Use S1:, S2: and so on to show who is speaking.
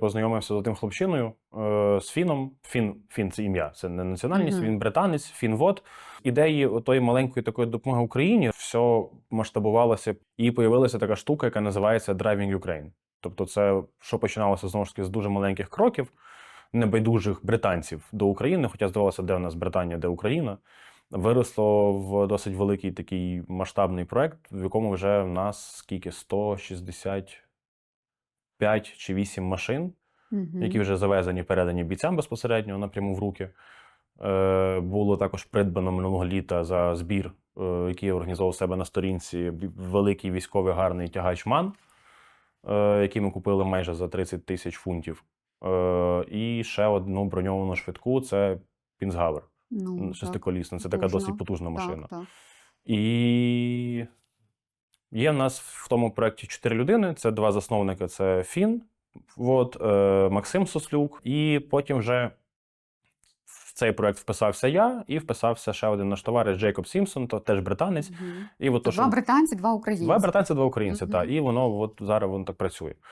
S1: Познайомився з одним хлопчиною е, з Фіном. Фін, Фін це ім'я, це не національність,
S2: Мгм.
S1: він британець, фінвод. Ідеї тої маленької такої допомоги Україні все масштабувалося, і появилася така штука, яка називається Driving Ukraine. Тобто, це що починалося знову ж таки з дуже маленьких кроків, небайдужих британців до України, хоча здавалося, де у нас Британія, де Україна. Виросло в досить великий такий масштабний проект, в якому вже в нас скільки 165 чи 8 машин,
S2: Мгм.
S1: які вже завезені, передані бійцям безпосередньо напряму в руки. Е, було також придбано минулого літа за збір, е, який організовував себе на сторінці, великий військовий гарний тягач МАН, е, який ми купили майже за 30 тисяч фунтів. Е, і ще одну броньовану швидку це Пінсгавер,
S2: Ну,
S1: шестиколісна. Це така досить потужна машина.
S2: Так, так.
S1: І є в нас в тому проєкті чотири людини: це два засновники: це Фін, от, е, Максим Сослюк, і потім вже в цей проєкт вписався я, і вписався ще один наш товариш Джейкоб Сімпсон, то теж британець.
S2: Мгм.
S1: І от то,
S2: Два
S1: що...
S2: британці, два українці.
S1: Два британці, два українці,
S2: Мгм.
S1: так. І воно от зараз воно так працює.